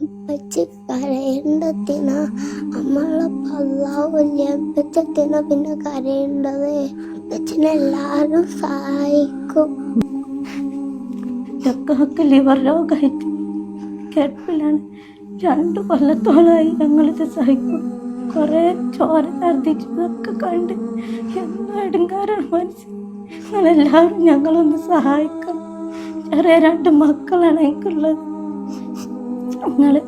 ഉപ്പച്ചി കരയേണ്ടതിന? നമ്മളെ പല്ലാവില്ല ഉപ്പച്ചത്തിന പിന്നെ കരയേണ്ടത്? ഉപ്പച്ചനെല്ലാരും സഹായിക്കും. ഞങ്ങൾക്ക് ലിവർ രോഗമായിട്ട് കിടപ്പിലാണ്. രണ്ടു കൊല്ലത്തോളമായി ഞങ്ങളിത് സഹിക്കും. കുറേ ചോര ഛർദ്ദിച്ചതൊക്കെ കണ്ട് എന്നാ എടുങ്കാരാണ് മനസ്സ് നിങ്ങളെല്ലാവരും ഞങ്ങളൊന്ന് സഹായിക്കണം. ചെറിയ രണ്ട് മക്കളാണ് എനിക്കുള്ളത്. നിങ്ങൾ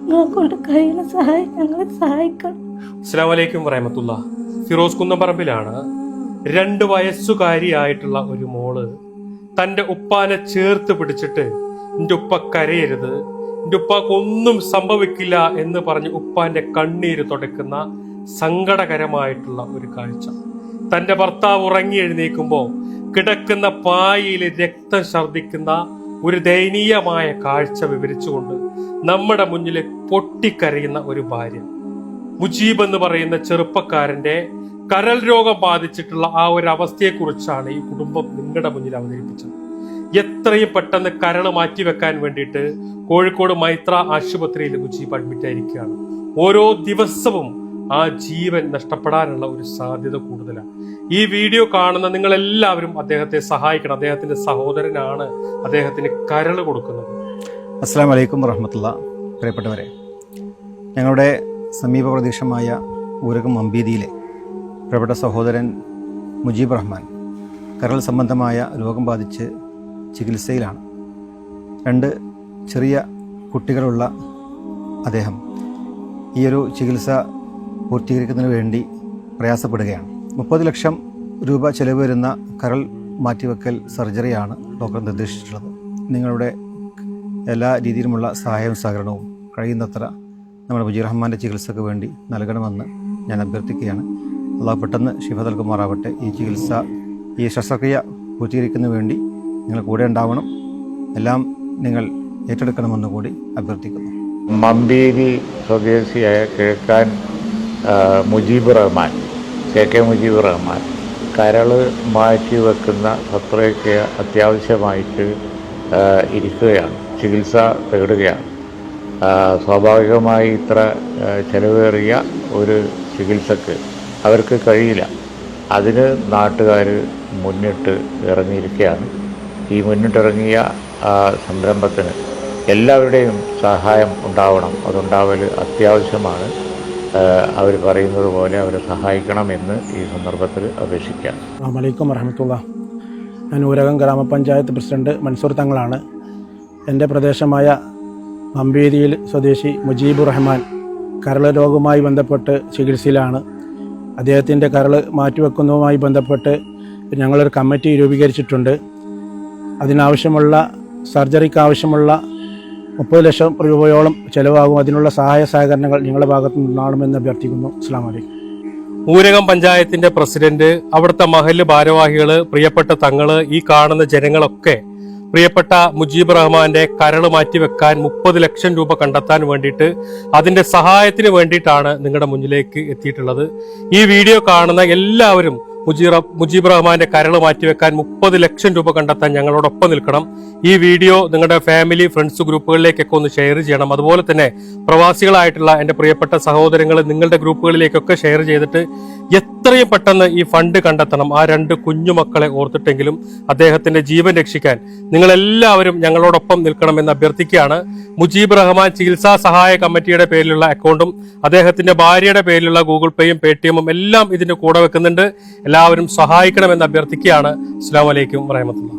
നിങ്ങളെ കഴിയുന്ന സഹായം ഞങ്ങളെ സഹായിക്കണം. അസ്സാം വലൈക്കും വറഹമത്തുള്ള. ഫിറോസ് കുന്നപ്പറമ്പിലാണ് രണ്ട് വയസ്സുകാരിയായിട്ടുള്ള ഒരു മോൾ തന്റെ ഉപ്പാനെ ചേർത്ത് പിടിച്ചിട്ട് എന്റെ ഉപ്പ കരയരുത്. എന്റെ ഉപ്പാക്ക് ഒന്നും സംഭവിക്കില്ല എന്ന് പറഞ്ഞ് ഉപ്പാന്റെ കണ്ണീര് തുടക്കുന്ന സങ്കടകരമായിട്ടുള്ള ഒരു കാഴ്ച. തന്റെ ഭർത്താവ് ഉറങ്ങി എഴുന്നേക്കുമ്പോ കിടക്കുന്ന പായയിൽ രക്തം ഛർദ്ദിക്കുന്ന ഒരു ദയനീയമായ കാഴ്ച വിവരിച്ചുകൊണ്ട് നമ്മുടെ മുന്നിൽ പൊട്ടിക്കരയുന്ന ഒരു ഭാര്യ. മുജീബ് എന്ന് പറയുന്ന ചെറുപ്പക്കാരന്റെ കരൾ രോഗം ബാധിച്ചിട്ടുള്ള ആ ഒരു അവസ്ഥയെക്കുറിച്ചാണ് ഈ കുടുംബം നിങ്ങളുടെ മുന്നിൽ അവതരിപ്പിച്ചത്. എത്രയും പെട്ടെന്ന് കരൾ മാറ്റി വെക്കാൻ വേണ്ടിയിട്ട് കോഴിക്കോട് മൈത്ര ആശുപത്രിയിൽ മുജീബ് അഡ്മിറ്റ് ആയിരിക്കുകയാണ്. ഓരോ ദിവസവും ആ ജീവൻ നഷ്ടപ്പെടാനുള്ള ഒരു സാധ്യത കൂടുതലാണ്. ഈ വീഡിയോ കാണുന്ന നിങ്ങൾ എല്ലാവരും അദ്ദേഹത്തെ സഹായിക്കണം. അദ്ദേഹത്തിന്റെ സഹോദരനാണ് അദ്ദേഹത്തിന് കരൾ കൊടുക്കുന്നത്. അസ്സാം വലൈക്കും വറഹമത്തുള്ള. പ്രിയപ്പെട്ടവരെ ഞങ്ങളുടെ സമീപ പ്രദേശമായ ഊരകം അമ്പീതിയിലെ പ്രിയപ്പെട്ട സഹോദരൻ മുജീബ് റഹ്മാൻ കരൾ സംബന്ധമായ രോഗം ബാധിച്ച് ചികിത്സയിലാണ്. രണ്ട് ചെറിയ കുട്ടികളുള്ള അദ്ദേഹം ഈ ഒരു ചികിത്സ പൂർത്തീകരിക്കുന്നതിന് വേണ്ടി പ്രയാസപ്പെടുകയാണ്. മുപ്പത് ലക്ഷം രൂപ ചെലവ് വരുന്ന കരൾ മാറ്റിവെക്കൽ സർജറിയാണ് ഡോക്ടർ നിർദ്ദേശിച്ചിട്ടുള്ളത്. നിങ്ങളുടെ എല്ലാ രീതിയിലുമുള്ള സഹായവും സഹകരണവും കഴിയുന്നത്ര നമ്മുടെ മുജീർ റഹ്മാന്റെ ചികിത്സയ്ക്ക് വേണ്ടി നൽകണമെന്ന് ഞാൻ അഭ്യർത്ഥിക്കുകയാണ്. അള്ളാഹു പെട്ടെന്ന് ശിഫ നൽകുമാറാവട്ടെ. ഈ ചികിത്സ ഈ ശസ്ത്രക്രിയ പൂർത്തീകരിക്കുന്നതിന് വേണ്ടി നിങ്ങൾ കൂടെ ഉണ്ടാവണം. എല്ലാം നിങ്ങൾ ഏറ്റെടുക്കണമെന്ന് കൂടി അഭ്യർത്ഥിക്കുന്നു. മമ്പേരി സ്വദേശിയായ കിഴക്കാൻ മുജീബ് റഹ്മാൻ കെ കെ മുജീബ് റഹ്മാൻ കരൾ മാറ്റി വെക്കുന്ന ശസ്ത്രക്രിയ അത്യാവശ്യമായിട്ട് ഇരിക്കുകയാണ്. ചികിത്സ തേടുകയാണ്. സ്വാഭാവികമായി ഇത്ര ചെലവേറിയ ഒരു ചികിത്സക്ക് അവർക്ക് കഴിയില്ല. അതിന് നാട്ടുകാർ മുന്നിട്ട് ഇറങ്ങിയിരിക്കുകയാണ്. ഈ മുന്നിട്ടിറങ്ങിയ സംരംഭത്തിന് എല്ലാവരുടെയും സഹായം ഉണ്ടാവണം. അതുണ്ടാവൽ അത്യാവശ്യമാണ്. അവർ പറയുന്നത് പോലെ അവരെ സഹായിക്കണം എന്ന് ഈ സന്ദർഭത്തിൽ അപേക്ഷിക്കാം. അസ്സാമലൈക്കും വരഹമത്തുള്ള ഞാൻ ഊരകം ഗ്രാമപഞ്ചായത്ത് പ്രസിഡന്റ് മൻസൂർ തങ്ങളാണ്. എന്റെ പ്രദേശമായ അമ്പേരിയിൽ സ്വദേശി മുജീബ് റഹ്മാൻ കരൾ രോഗവുമായി ബന്ധപ്പെട്ട് ചികിത്സയിലാണ്. അദ്ദേഹത്തിന്റെ കരൾ മാറ്റിവെക്കുന്നതുമായി ബന്ധപ്പെട്ട് ഞങ്ങളൊരു കമ്മിറ്റി രൂപീകരിച്ചിട്ടുണ്ട്. അതിനാവശ്യമുള്ള സർജറിക്ക് ആവശ്യമുള്ള മുപ്പത് ലക്ഷം രൂപയോളം ചിലവാകും. അതിനുള്ള സഹായ സഹകരണങ്ങൾ നിങ്ങളുടെ ഭാഗത്തു നിന്നാണെന്ന് അഭ്യർത്ഥിക്കുന്നു. അസ്ലാം വലൈക്കും ഊരകം പഞ്ചായത്തിന്റെ പ്രസിഡന്റ് അവിടുത്തെ മഹൽ ഭാരവാഹികൾ പ്രിയപ്പെട്ട തങ്ങൾ ഈ കാണുന്ന ജനങ്ങളൊക്കെ പ്രിയപ്പെട്ട മുജീബ് റഹ്മാന്റെ കരൾ മാറ്റിവെക്കാൻ മുപ്പത് ലക്ഷം രൂപ കണ്ടെത്താൻ വേണ്ടിയിട്ട് അതിന്റെ സഹായത്തിന് വേണ്ടിയിട്ടാണ് നിങ്ങളുടെ മുന്നിലേക്ക് എത്തിയിട്ടുള്ളത്. ഈ വീഡിയോ കാണുന്ന എല്ലാവരും മുജീറ മുജീബ് റഹ്മാന്റെ കരൾ മാറ്റിവെക്കാൻ മുപ്പത് ലക്ഷം രൂപ കണ്ടെത്താൻ ഞങ്ങളോടൊപ്പം നിൽക്കണം. ഈ വീഡിയോ നിങ്ങളുടെ ഫാമിലി ഫ്രണ്ട്സ് ഗ്രൂപ്പുകളിലേക്കൊക്കെ ഒന്ന് ഷെയർ ചെയ്യണം. അതുപോലെ തന്നെ പ്രവാസികളായിട്ടുള്ള എന്റെ പ്രിയപ്പെട്ട സഹോദരങ്ങൾ നിങ്ങളുടെ ഗ്രൂപ്പുകളിലേക്കൊക്കെ ഷെയർ ചെയ്തിട്ട് എത്രയും പെട്ടെന്ന് ഈ ഫണ്ട് കണ്ടെത്തണം. ആ രണ്ട് കുഞ്ഞുമക്കളെ ഓർത്തിട്ടെങ്കിലും അദ്ദേഹത്തിന്റെ ജീവൻ രക്ഷിക്കാൻ നിങ്ങളെല്ലാവരും ഞങ്ങളോടൊപ്പം നിൽക്കണമെന്ന് അഭ്യർത്ഥിക്കുകയാണ്. മുജീബ് റഹ്മാൻ ചികിത്സാ സഹായ കമ്മിറ്റിയുടെ പേരിലുള്ള അക്കൗണ്ടും അദ്ദേഹത്തിന്റെ ഭാര്യയുടെ പേരിലുള്ള ഗൂഗിൾ പേയും പേ എല്ലാം ഇതിന്റെ കൂടെ വെക്കുന്നുണ്ട്. എല്ലാവരും സഹായിക്കണമെന്ന് അഭ്യർത്ഥിക്കുകയാണ്. അസ്സാം വലൈക്കും വറഹമത്തുള്ള